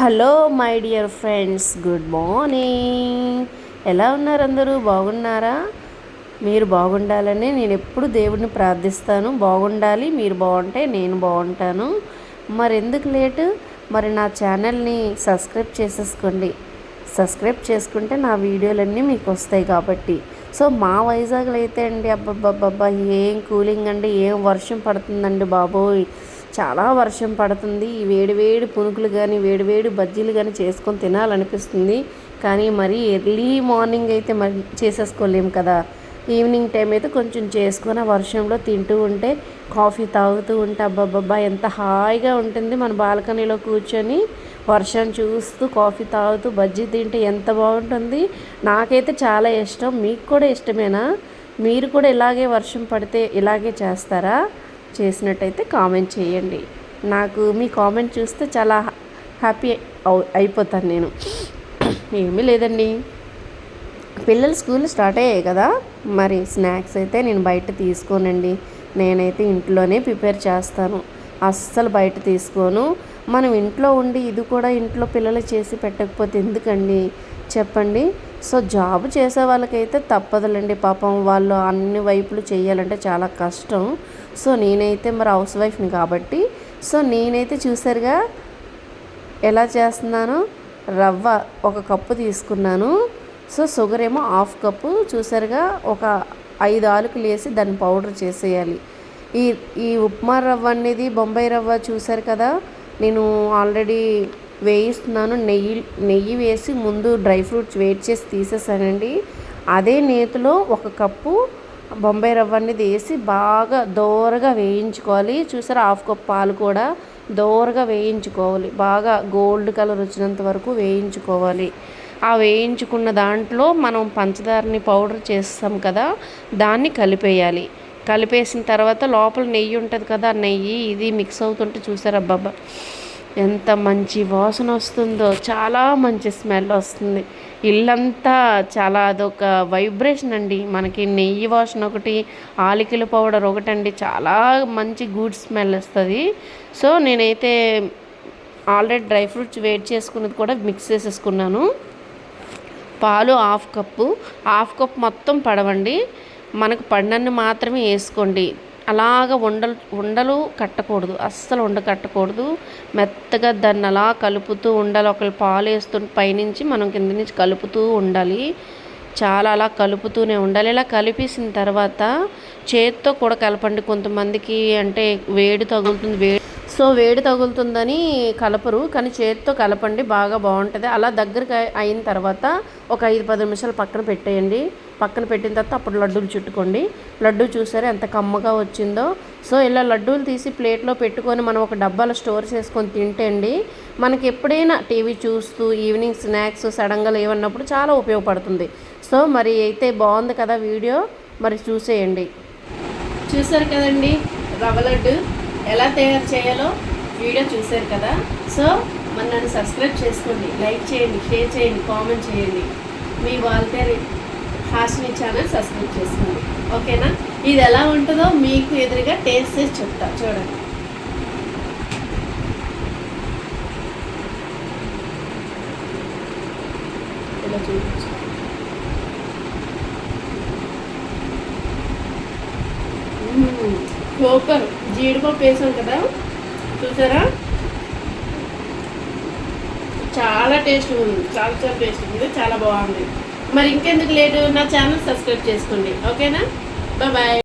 Hello my dear friends good morning. ఎలా ఉన్నారు అందరూ? బాగున్నారా? మీరు బాగుండాలని నేను ఎప్పుడు దేవుడిని ప్రార్థిస్తాను. బాగుండాలి మీరు బాగుంటే నేను బాగుంటాను. మరి ఎందుకు లేటు? మరి నా ఛానల్ని సబ్స్క్రైబ్ చేసేసుకోండి. సబ్స్క్రైబ్ చేసుకుంటే నా వీడియోలన్నీ మీకు వస్తాయి కాబట్టి. సో మా వైజాగ్లో అయితే అండి అబ్బబ్బబ్బబ్బా ఏం కూలింగ్ అండి ఏం వర్షం పడుతుందండి బాబోయ్. చాలా వర్షం పడుతుంది. ఈ వేడివేడి పునుకులు కానీ వేడివేడి బజ్జీలు కానీ చేసుకొని తినాలనిపిస్తుంది. కానీ మరీ ఎర్లీ మార్నింగ్ అయితే మరి చేసేసుకోలేము కదా. ఈవినింగ్ టైం అయితే కొంచెం చేసుకొని వర్షంలో తింటూ ఉంటే కాఫీ తాగుతూ ఉంటే అబ్బాబ్బా ఎంత హాయిగా ఉంటుంది మన బాల్కనీలో కూర్చొని వర్షం చూస్తూ కాఫీ తాగుతూ బజ్జీ తింటే ఎంత బాగుంటుంది. నాకైతే చాలా ఇష్టం. మీకు కూడా ఇష్టమేనా? మీరు కూడా ఇలాగే వర్షం పడితే ఇలాగే చేస్తారా? చేసినట్టయితే కామెంట్ చేయండి. నాకు మీ కామెంట్ చూస్తే చాలా హ్యాపీ అయిపోతాను నేను. ఏమీ లేదండి. పిల్లలు స్కూల్ స్టార్ట్ అయ్యాయి కదా మరి స్నాక్స్ అయితే నేను బయట తీసుకోనండి. నేనైతే ఇంట్లోనే ప్రిపేర్ చేస్తాను. అస్సలు బయట తీసుకోను. మనం ఇంట్లో ఉండి ఇది కూడా ఇంట్లో పిల్లలు చేసి పెట్టకపోతే ఎందుకండి? చెప్పండి. సో జాబ్ చేసే వాళ్ళకైతే తప్పదులండి. పాపం వాళ్ళు అన్ని వైపులు చేయాలంటే చాలా కష్టం. సో నేనైతే మరి హౌస్ వైఫ్ని కాబట్టి సో నేనైతే చూసారుగా ఎలా చేస్తున్నాను? రవ్వ ఒక కప్పు తీసుకున్నాను. సో షుగర్ ఏమో హాఫ్ కప్పు. చూసారుగా ఒక ఐదు ఆలుకులు వేసి దాన్ని పౌడర్ చేసేయాలి. ఈ ఈ ఉప్మా రవ్వ అనేది బొంబాయి రవ్వ చూసారు కదా? నేను ఆల్రెడీ వేయిస్తున్నాను. నెయ్యి నెయ్యి వేసి ముందు డ్రై ఫ్రూట్స్ వేట్ చేసి తీసేసానండి. అదే నేతిలో ఒక కప్పు బొంబాయి రవ్వ అనేది వేసి బాగా దోరగా వేయించుకోవాలి. చూసారా హాఫ్ కప్ పాలు కూడా దోరగా వేయించుకోవాలి. బాగా గోల్డ్ కలర్ వచ్చినంత వరకు వేయించుకోవాలి. ఆ వేయించుకున్న దాంట్లో మనం పంచదారని పౌడర్ చేస్తాం కదా దాన్ని కలిపేయాలి. కలిపేసిన తర్వాత లోపల నెయ్యి ఉంటుంది కదా నెయ్యి ఇది మిక్స్ అవుతుంటే చూసారా బాబా ఎంత మంచి వాసన వస్తుందో చాలా మంచి స్మెల్ వస్తుంది. ఇల్లంతా చాలా అదొక వైబ్రేషన్ అండి. మనకి నెయ్యి వాసన ఒకటి ఆలికల పౌడర్ ఒకటండి చాలా మంచి గుడ్ స్మెల్ వస్తుంది. సో నేనైతే ఆల్రెడీ డ్రై ఫ్రూట్స్ వేడి చేసుకున్నది కూడా మిక్స్ చేసేసుకున్నాను. పాలు హాఫ్ కప్పు. హాఫ్ కప్ మొత్తం పడవండి. మనకు పడినన్ని మాత్రమే వేసుకోండి. అలాగ ఉండలు ఉండలు కట్టకూడదు. అస్సలు ఉండ కట్టకూడదు. మెత్తగా దాన్ని అలా కలుపుతూ ఉండాలి. ఒకళ్ళు పాలు వేస్తు పైనుంచి మనం కింద నుంచి కలుపుతూ ఉండాలి. చాలా అలా కలుపుతూనే ఉండాలి. ఇలా కలిపేసిన తర్వాత చేత్తో కూడా కలపండి. కొంతమందికి అంటే వేడి తగులుతుంది. వేడి సో వేడి తగులుతుందని కలపరు. కానీ చేతితో కలపండి. బాగా బాగుంటుంది. అలా దగ్గరికి అయిన తర్వాత ఒక ఐదు పది నిమిషాలు పక్కన పెట్టేయండి. పక్కన పెట్టిన తర్వాత అప్పుడు లడ్డూలు చుట్టుకోండి. లడ్డు చూసారా ఎంత కమ్మగా వచ్చిందో. సో ఇలా లడ్డూలు తీసి ప్లేట్లో పెట్టుకొని మనం ఒక డబ్బాలో స్టోర్ చేసుకొని తింటే అండి మనకి ఎప్పుడైనా టీవీ చూస్తూ ఈవినింగ్ స్నాక్స్ సడన్గా లేవన్నప్పుడు చాలా ఉపయోగపడుతుంది. సో మరి అయితే బాగుంది కదా వీడియో. మరి చూసేయండి. చూసారు కదండి రవ్వ లడ్డు ఎలా తయారు చేయాలో వీడియో చూసారు కదా. సో మన నన్ను సబ్స్క్రైబ్ చేసుకోండి లైక్ చేయండి షేర్ చేయండి కామెంట్ చేయండి. మీ వాళ్ళ హాస్ని ఛానల్ సబ్స్క్రైబ్ చేసుకోండి ఓకేనా ఇది ఎలా ఉంటుందో మీకు ఎదురుగా టేస్ట్ చేసి చెప్తా. చూడండి. ఇలా చూపించు. సూపర్ జీడిపప్పు వేసాం కదా? చూసారా? చాలా టేస్ట్ ఉంది. చాలా చాలా టేస్ట్ ఉంది. చాలా బాగుంది. మరి ఇంకెందుకు లేటు? నా ఛానల్ సబ్స్క్రైబ్ చేసుకోండి. ఓకేనా? బాయ్